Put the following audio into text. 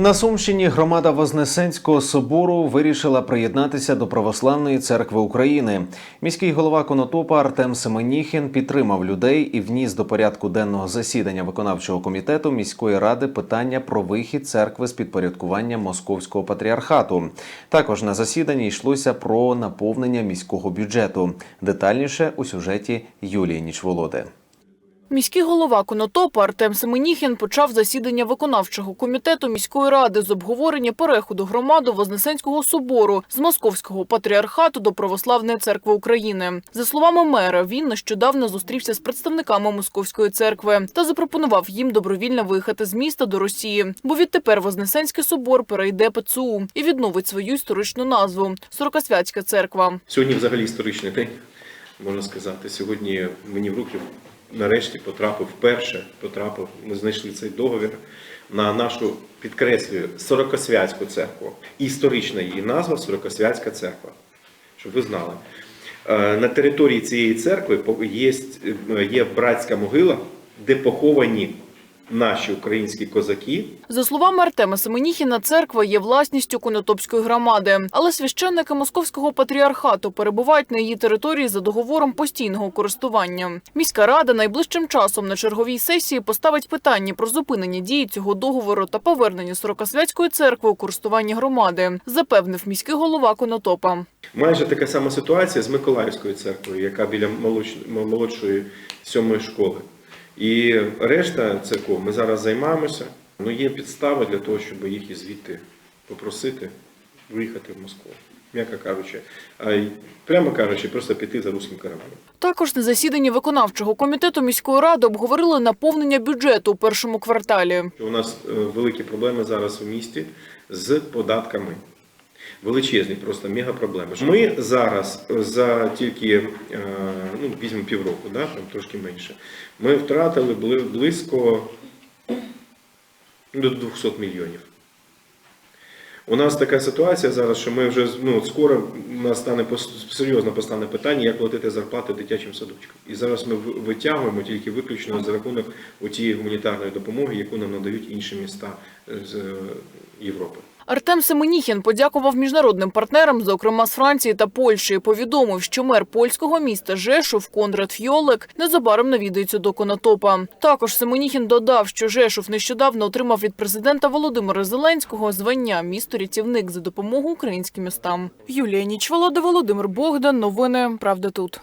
На Сумщині громада Вознесенського собору вирішила приєднатися до Православної церкви України. Міський голова Конотопа Артем Семеніхін підтримав людей і вніс до порядку денного засідання виконавчого комітету міської ради питання про вихід церкви з підпорядкування московського патріархату. Також на засіданні йшлося про наповнення міського бюджету. Детальніше у сюжеті Юлії Нічволоди. Міський голова Конотопа Артем Семеніхін почав засідання виконавчого комітету міської ради з обговорення переходу громади Вознесенського собору з московського патріархату до Православної церкви України. За словами мера, він нещодавно зустрівся з представниками московської церкви та запропонував їм добровільно виїхати з міста до Росії, бо відтепер Вознесенський собор перейде ПЦУ і відновить свою історичну назву Сорокосвятська церква. Сьогодні взагалі історичний день, можна сказати. Сьогодні мені в руки нарешті потрапив вперше, потрапив, ми знайшли цей договір на нашу, підкреслюю, Сорокосвятську церкву. Історична її назва Сорокосвятська церква. Щоб ви знали. Е, На території цієї церкви є, є братська могила, де поховані наші українські козаки, За словами Артема Семеніхіна, церква є власністю Конотопської громади, але священники московського патріархату перебувають на її території за договором постійного користування. Міська рада найближчим часом на черговій сесії поставить питання про зупинення дії цього договору та повернення Сорокосвятської церкви у користування громади, запевнив міський голова Конотопа. Майже така сама ситуація з Миколаївською церквою, яка біля молодшої сьомої школи. І решта церков ми зараз займаємося. Ну, є підстави для того, щоб їх і звідти попросити виїхати в Москву. М'яко кажучи, а й прямо кажучи, просто піти за руським караваном. Також на засіданні виконавчого комітету міської ради обговорили наповнення бюджету у першому кварталі. У нас е, великі проблеми зараз у місті з податками. Величезні, просто мегапроблеми. Ми зараз за тільки е, ну, візьмемо півроку, да, там трошки менше. Ми втратили близько до 200 мільйонів. У нас така ситуація зараз, що ми вже ну, скоро у нас стане серйозно постане питання, як платити зарплати дитячим садочкам. І зараз ми витягуємо тільки виключно за рахунок тієї гуманітарної допомоги, яку нам надають інші міста з е, Європи. Артем Семеніхін подякував міжнародним партнерам, зокрема з Франції та Польщі, повідомив, що мер польського міста Жешув Конрад Фьолек незабаром навідається до Конотопа. Також Семеніхін додав, що Жешув нещодавно отримав від президента Володимира Зеленського звання місто-рятівник за допомогу українським містам. Юлія Нічволода, Володимир Богдан. Новини Правда тут.